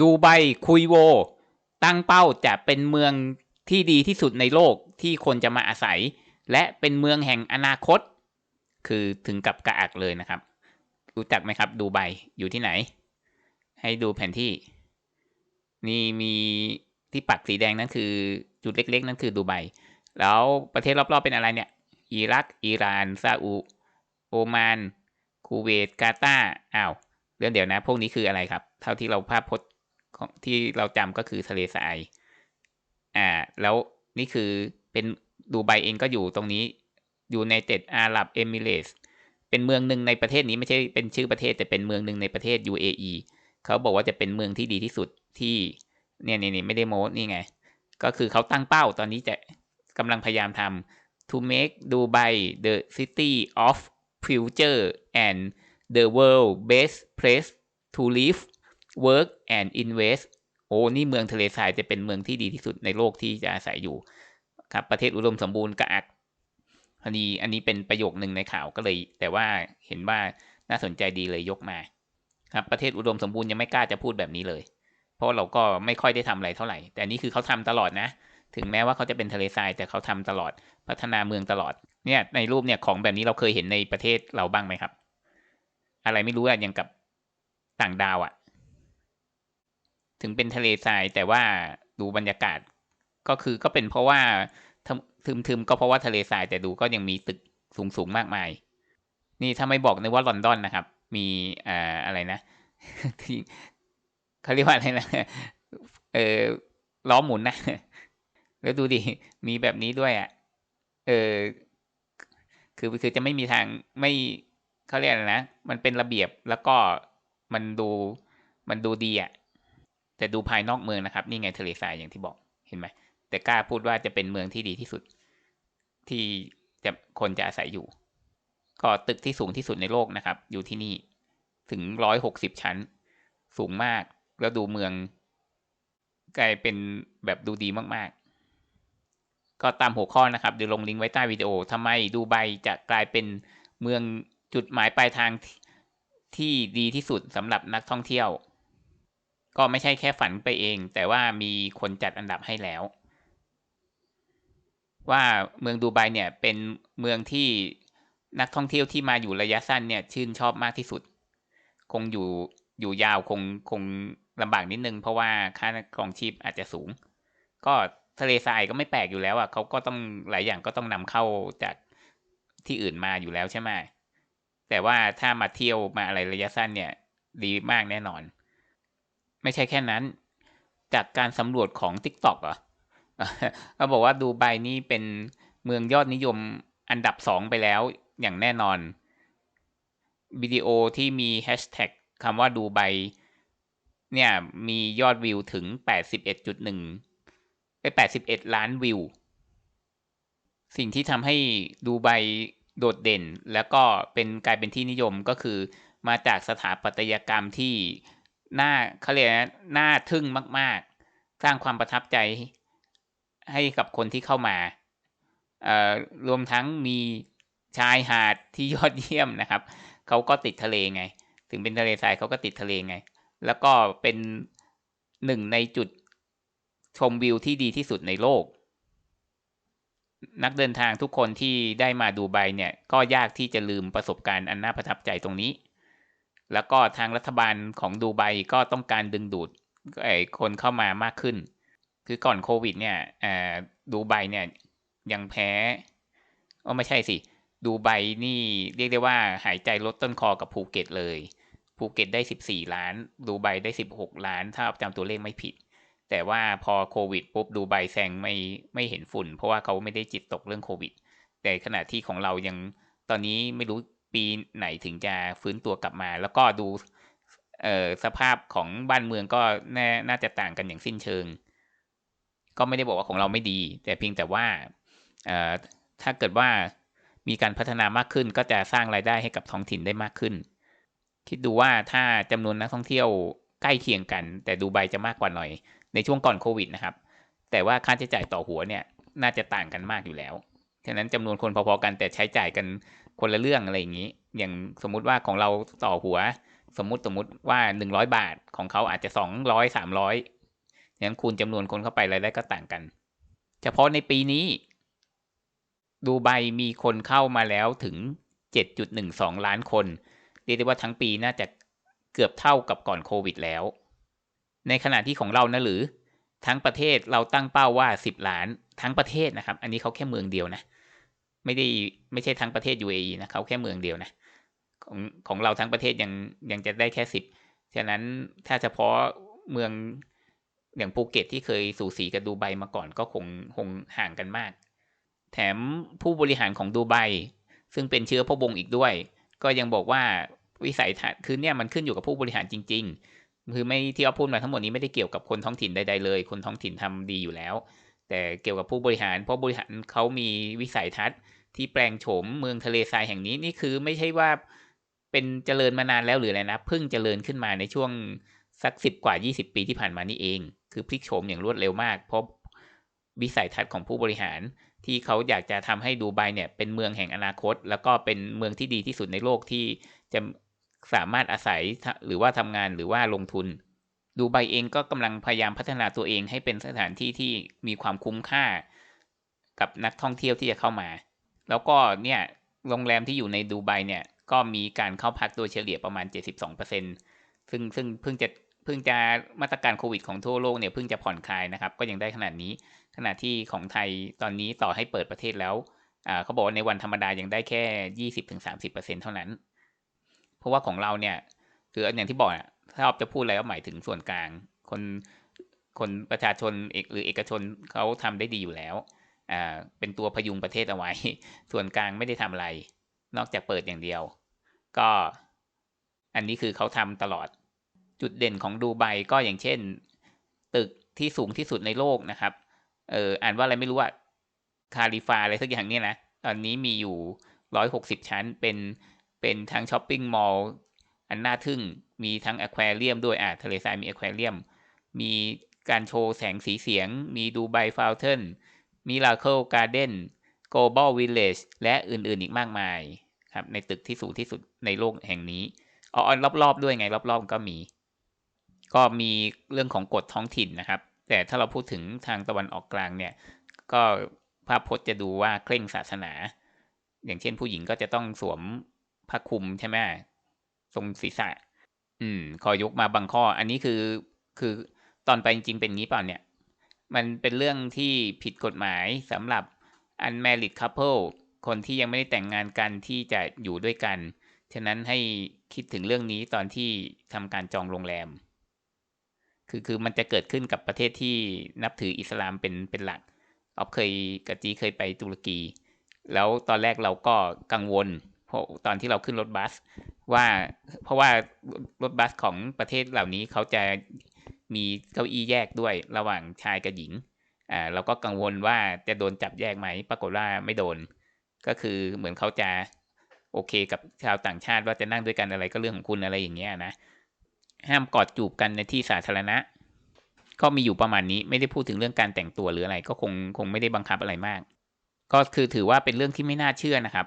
ดูไบคุยโว ตั้งเป้าจะเป็นเมืองที่ดีที่สุดในโลกที่คนจะมาอาศัย และเป็นเมืองแห่งอนาคต คือถึงกับกระอักเลยนะครับ รู้จักไหมครับ ดูไบอยู่ที่ไหน ให้ดูแผนที่ นี่มีที่ปักสีแดงนั่นคือ จุดเล็ก ๆ นั่นคือดูไบแล้วประเทศรอบ ๆ เป็นอะไรเนี่ย อิรัก อิหร่าน ซาอุ โอมาน คูเวต กาตาร์อ้าว เรื่องเดี๋ยวนะ พวกนี้คืออะไรครับ เท่าที่เราภาพพจน์ ที่เราจำก็คือทะเลทรายอ่า แล้วนี่คือเป็นดูไบเองก็อยู่ตรงนี้อยู่ในเต็ดอาหรับเอมิเรสเป็นเมืองหนึ่งในประเทศนี้ไม่ใช่เป็นชื่อประเทศแต่เป็นเมืองหนึ่งในประเทศ UAE เขาบอกว่าจะเป็นเมืองที่ดีที่สุดที่เนี่ยนี่ไม่ได้โม้นี่ไง ก็คือเขาตั้งเป้าตอนนี้จะกำลังพยายามทำ to make Dubai the city of future and the world best place to live work and invest โอ้นี่เมืองทะเลทรายจะเป็นเมืองที่ดีที่สุดในโลกที่จะอาศัยอยู่ครับประเทศอุดมสมบูรณ์กระอักพอดีอันนี้เป็นประโยคหนึ่งในข่าวก็เลย แต่ว่าเห็นว่าน่าสนใจดีเลยยกมา ครับประเทศอุดมสมบูรณ์ยังไม่กล้าจะพูดแบบนี้เลย เพราะเราก็ไม่ค่อยได้ทำอะไรเท่าไหร่ แต่นี่คือเขาทำตลอดนะ ถึงแม้ว่าเขาจะเป็นทะเลทรายแต่เขาทำตลอดพัฒนาเมืองตลอดเนี่ยในรูปเนี่ยของแบบนี้เราเคยเห็นในประเทศเราบ้างไหมครับ อะไรไม่รู้อะอย่างกับต่างดาวอะ ถึงเป็นทะเลทรายแต่ว่าดูบรรยากาศก็คือก็เป็นเพราะว่าทึมๆก็เพราะว่าทะเลทรายแต่ดูก็ยังมีตึกสูงๆมากมาย นี่ถ้าไม่บอกในว่าลอนดอนนะครับ มีอ่าอะไรนะที่เขาเรียกว่าอะไรนะเออล้อหมุนนะแล้วดูดิมีแบบนี้ด้วยอะ่ะเออคือคือจะไม่มีทางไม่เขาเรียกอะไรนะมันเป็นระเบียบแล้วก็มันดูมันดูดีอะ่ะ แต่ดูภายนอกเมืองนะครับ นี่ไงทะเลทรายอย่างที่บอกเห็นไหมแต่กล้าพูดว่าจะเป็นเมืองที่ดีที่สุด ที่จะคนจะอาศัยอยู่ ก็ตึกที่สูงที่สุดในโลกนะครับ อยู่ที่นี่ถึงร้อยหกสิบชั้น สูงมากแล้วดูเมือง กลายเป็นแบบดูดีมากๆ ก็ตามหัวข้อนะครับเดี๋ยวลงลิงก์ไว้ใต้วิดีโอทำไมดูไบจะกลายเป็นเมืองจุดหมายปลายทางที่ดีที่สุดสำหรับนักท่องเที่ยว ก็ไม่ใช่แค่ฝันไปเอง แต่ว่ามีคนจัดอันดับให้แล้ว ว่าเมืองดูไบเนี่ยเป็นเมืองที่นักท่องเที่ยวที่มาอยู่ระยะสั้นเนี่ยชื่นชอบมากที่สุด คงอยู่อยู่ยาวคงคงลำบากนิดนึง เพราะว่าค่าครองชีพอาจจะสูง ก็ทะเลทรายก็ไม่แปลกอยู่แล้วอะเขาก็ต้องหลายอย่างก็ต้องนำเข้าจากที่อื่นมาอยู่แล้วใช่ไหมแต่ว่าถ้ามาเที่ยวมาอะไรระยะสั้นเนี่ย ดีมากแน่นอน ไม่ใช่แค่นั้น จากการสำรวจของ TikTok อะเขาบอกว่าดูไบนี่เป็นเมืองยอดนิยมอันดับสองไปแล้วอย่างแน่นอน วิดีโอที่มีแฮชแท็กคำว่าดูไบเนี่ยมียอดวิวถึง 81.1ไป81 ล้านวิว สิ่งที่ทำให้ดูไบโดดเด่น แล้วก็เป็นกลายเป็นที่นิยมก็คือมาจากสถาปัตยกรรมที่ หน่าเขาเรียกนะน่าทึ่งมาก ๆ สร้างความประทับใจให้กับคนที่เข้ามารวมทั้งมีชายหาดที่ยอดเยี่ยมนะครับเขาก็ติดทะเลไง ถึงเป็นทะเลทรายเขาก็ติดทะเลไง แล้วก็เป็นหนึ่งในจุดชมวิวที่ดีที่สุดในโลก นักเดินทางทุกคนที่ได้มาดูไบเนี่ย ก็ยากที่จะลืมประสบการณ์อันน่าประทับใจตรงนี้ แล้วก็ทางรัฐบาลของดูไบก็ต้องการดึงดูดไอ้คนเข้ามามากขึ้น คือก่อนโควิดเนี่ยดูไบเนี่ยยังแพ้อ๋อไม่ใช่สิ ดูไบนี่เรียกได้ว่าหายใจลดต้นคอกับภูเก็ตเลย ภูเก็ตได้ 14 ล้าน ดูไบได้ 16 ล้าน ถ้าจำตัวเลขไม่ผิด แต่ว่าพอโควิดปุ๊บดูไบแซงไม่ไม่เห็นฝุ่น เพราะว่าเขาไม่ได้จิตตกเรื่องโควิด แต่ขณะที่ของเรายังตอนนี้ไม่รู้ ปีไหนถึงจะฟื้นตัวกลับมา แล้วก็ดูสภาพของบ้านเมืองก็แน่น่าจะต่างกันอย่างสิ้นเชิง ก็ไม่ได้บอกว่าของเราไม่ดี แต่เพียงแต่ว่าถ้าเกิดว่ามีการพัฒนามากขึ้นก็จะสร้างรายได้ให้กับท้องถิ่นได้มากขึ้น คิดดูว่าถ้าจำนวนนักท่องเที่ยวใกล้เคียงกัน แต่ดูไบจะมากกว่าหน่อย ในช่วงก่อนโควิดนะครับ แต่ว่าค่าใช้จ่ายต่อหัวเนี่ยน่าจะต่างกันมากอยู่แล้ว ฉะนั้นจำนวนคนพอๆกันแต่ใช้จ่ายกัน คนละเรื่องอะไรอย่างนี้ อย่างสมมุติว่าของเราต่อหัว สมมุติสมมุติว่าหนึ่งร้อยบาทของเขาอาจจะสองร้อยสามร้อยงั้นคูณจำนวนคนเข้าไปรายได้ก็ต่างกัน เฉพาะในปีนี้ ดูไบมีคนเข้ามาแล้วถึง 7.12 ล้านคน เรียกได้ว่าทั้งปีน่าจะเกือบเท่ากับก่อนโควิดแล้ว ในขณะที่ของเรานะหรือ ทั้งประเทศเราตั้งเป้าว่า 10 ล้าน ทั้งประเทศนะครับ อันนี้เขาแค่เมืองเดียวนะ ไม่ได้ไม่ใช่ทั้งประเทศ UAE นะเขาแค่เมืองเดียวนะของของเราทั้งประเทศยังยังจะได้แค่สิบฉะนั้นถ้าเฉพาะเมืองอย่างภูเก็ตที่เคยสู่สีกับดูไบมาก่อนก็คงคงห่างกันมาก แถมผู้บริหารของดูไบซึ่งเป็นเชื้อพระวงศ์อีกด้วย ก็ยังบอกว่าวิสัยทัศน์คือเนี่ยมันขึ้นอยู่กับผู้บริหารจริง ๆ คือไม่ที่เอาพูดมาทั้งหมดนี้ไม่ได้เกี่ยวกับคนท้องถิ่นใดๆเลย คนท้องถิ่นทำดีอยู่แล้ว แต่เกี่ยวกับผู้บริหาร เพราะบริหารเขามีวิสัยทัศน์ ที่แปลงโฉมเมืองทะเลทรายแห่งนี้นี่คือไม่ใช่ว่าเป็นเจริญมานานแล้วหรืออะไรนะเพิ่งเจริญขึ้นมาในช่วงสักสิบกว่า 20 ปีที่ผ่านมานี่เอง คือพลิกโฉมอย่างรวดเร็วมาก เพราะวิสัยทัศน์ของผู้บริหารที่เขาอยากจะทำให้ดูไบเนี่ยเป็นเมืองแห่งอนาคต แล้วก็เป็นเมืองที่ดีที่สุดในโลกที่จะสามารถอาศัยหรือว่าทำงานหรือว่าลงทุน ดูไบเองก็กำลังพยายามพัฒนาตัวเองให้เป็นสถานที่ที่มีความคุ้มค่ากับนักท่องเที่ยวที่จะเข้ามา แล้วก็เนี่ยโรงแรมที่อยู่ในดูไบเนี่ยก็มีการเข้าพักโดยเฉลี่ยประมาณ 72%ซึ่งซึ่งเพิ่งจะเพิ่งจะมาตรการโควิดของทั่วโลกเนี่ยเพิ่งจะผ่อนคลายนะครับ ก็ยังได้ขนาดนี้ ขณะที่ของไทยตอนนี้ต่อให้เปิดประเทศแล้วอ่าเขาบอกว่าในวันธรรมดายังได้แค่ 20-30%เท่านั้น เพราะว่าของเราเนี่ยคืออย่างที่บอกอะ ถ้าอจะพูดอะไรก็หมายถึงส่วนกลาง คนคนประชาชนเอกหรือเอกชนเขาทำได้ดีอยู่แล้วอ่าเป็นตัวพยุงประเทศเอาไว้ ส่วนกลางไม่ได้ทำอะไร นอกจากเปิดอย่างเดียว ก็อันนี้คือเขาทำตลอด จุดเด่นของดูไบก็อย่างเช่น ตึกที่สูงที่สุดในโลกนะครับเอออ่านว่าอะไรไม่รู้อะคาลิฟาอะไรสักอย่างเนี่ยนะตอนนี้มีอยู่ร้อยหกสิบชั้นเป็นเป็นทั้งช้อปปิ้งมอลล์ อันน่าทึ่งมีทั้งอควาเรียมด้วยอ่าทะเลทรายมีอควาเรียม มีการโชว์แสงสีเสียง มีดูไบฟาวเทนมีลาเคิลการ์เด้นโกลบอลวิลเลจและอื่นๆอีกมากมายครับในตึกที่สูงที่สุดในโลกแห่งนี้อ๋อรอบๆด้วยไงรอบๆก็มี ก็มีเรื่องของกฎท้องถิ่นนะครับ แต่ถ้าเราพูดถึงทางตะวันออกกลางเนี่ย ก็ภาพพจน์จะดูว่าเคร่งศาสนา อย่างเช่นผู้หญิงก็จะต้องสวมผ้าคลุมใช่ไหม ทรงศีรษะ อืม ขอยกมาบางข้อ อันนี้คือคือตอนไปจริงๆเป็นงี้เปล่าเนี่ย มันเป็นเรื่องที่ผิดกฎหมายสำหรับ unmarried couple คนที่ยังไม่ได้แต่งงานกันที่จะอยู่ด้วยกัน ฉะนั้นให้คิดถึงเรื่องนี้ตอนที่ทำการจองโรงแรม คือคือมันจะเกิดขึ้นกับประเทศที่นับถืออิสลามเป็นเป็นหลักออฟเคยกะจีเคยไปตุรกี แล้วตอนแรกเราก็กังวลเพราะ ตอนที่เราขึ้นรถบัส ว่าเพราะว่ารถบัสของประเทศเหล่านี้เขาจะมีเก้าอี้แยกด้วยระหว่างชายกับหญิงอ่าเราก็กังวลว่าจะโดนจับแยกไหม ปรากฏว่าไม่โดน ก็คือเหมือนเขาจะโอเคกับชาวต่างชาติว่าจะนั่งด้วยกันอะไรก็เรื่องของคุณอะไรอย่างเงี้ยนะห้ามกอดจูบกันในที่สาธารณะ ก็มีอยู่ประมาณนี้ไม่ได้พูดถึงเรื่องการแต่งตัวหรืออะไร ก็คงคงไม่ได้บังคับอะไรมาก ก็คือถือว่าเป็นเรื่องที่ไม่น่าเชื่อนะครับ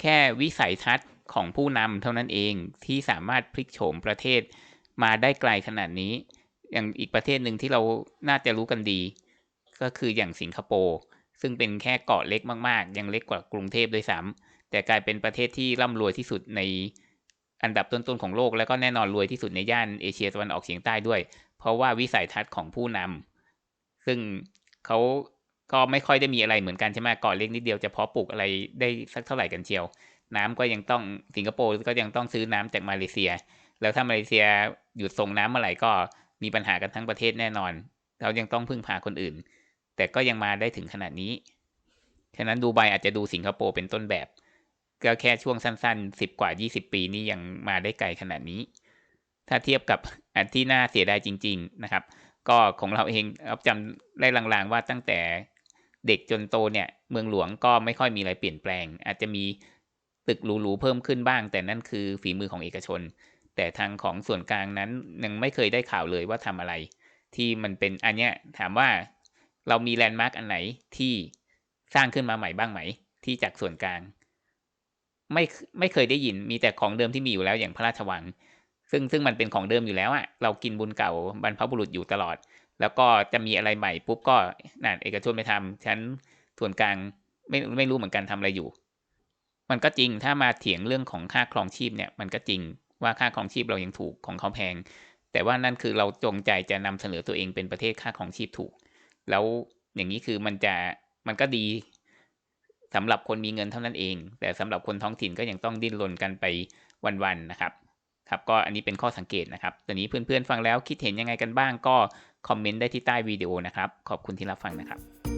แค่วิสัยทัศน์ของผู้นำเท่านั้นเองที่สามารถพลิกโฉมประเทศมาได้ไกลขนาดนี้ อย่างอีกประเทศหนึ่งที่เราน่าจะรู้กันดี ก็คืออย่างสิงคโปร์ซึ่งเป็นแค่เกาะเล็กมากๆ ยังเล็กกว่ากรุงเทพด้วยซ้ำแต่กลายเป็นประเทศที่ร่ำรวยที่สุดในอันดับต้นๆของโลก แล้วก็แน่นอนรวยที่สุดในย่านเอเชียตะวันออกเฉียงใต้ด้วย เพราะว่าวิสัยทัศน์ของผู้นำซึ่งเขา ก็ไม่ค่อยได้มีอะไรเหมือนกันใช่ไหมกาะเล็กนิดเดียวจะเพาะปลูกอะไรได้สักเท่าไหร่กันเชียว น้ำก็ยังต้องสิงคโปร์ก็ยังต้องซื้อน้ำจากมาเลเซีย แล้วถ้ามาเลเซียหยุดส่งน้ำเมื่อไหร่ก็มีปัญหากันทั้งประเทศแน่นอน เรายังต้องพึ่งพาคนอื่น แต่ก็ยังมาได้ถึงขนาดนี้ฉะนั้นดูไบอาจจะดูสิงคโปร์เป็นต้นแบบ ก็แค่ช่วงสั้นๆสิบกว่ายี่สิบปีนี้ยังมาได้ไกลขนาดนี้ ถ้าเทียบกับอันที่น่าเสียดายจริง ๆ นะครับ ก็ของเราเองเราจำได้ลางๆว่าตั้งแต่ เด็กจนโตเนี่ย เมืองหลวงก็ไม่ค่อยมีอะไรเปลี่ยนแปลง อาจจะมีตึกหรูๆเพิ่มขึ้นบ้าง แต่นั่นคือฝีมือของเอกชน แต่ทางของส่วนกลางนั้นยังไม่เคยได้ข่าวเลยว่าทำอะไร ที่มันเป็นอันเนี้ยถามว่าเรามีแลนด์มาร์กอันไหนที่สร้างขึ้นมาใหม่บ้างไหม ที่จากส่วนกลาง ไม่ไม่เคยได้ยินมีแต่ของเดิมที่มีอยู่แล้วอย่างพระราชวัง ซึ่งซึ่งมันเป็นของเดิมอยู่แล้วอะเรากินบุญเก่าบรรพบุรุษอยู่ตลอด แล้วก็จะมีอะไรใหม่ปุ๊บก็นั่นเอกชนไปทำฉันส่วนกลางไม่ไม่รู้เหมือนกันทำอะไรอยู่ มันก็จริงถ้ามาเถียงเรื่องของค่าครองชีพเนี่ย มันก็จริงว่าค่าครองชีพเรายังถูกของเขาแพง แต่ว่านั่นคือเราจงใจจะนำเสนอตัวเองเป็นประเทศค่าครองชีพถูก แล้วอย่างนี้คือมันจะมันก็ดีสำหรับคนมีเงินเท่านั้นเอง แต่สำหรับคนท้องถิ่นก็ยังต้องดิ้นรนกันไปวันๆนะครับ ครับก็อันนี้เป็นข้อสังเกตนะครับตอนนี้เพื่อนๆฟังแล้วคิดเห็นยังไงกันบ้างก็คอมเมนต์ได้ที่ใต้วิดีโอนะครับ ขอบคุณที่รับฟังนะครับ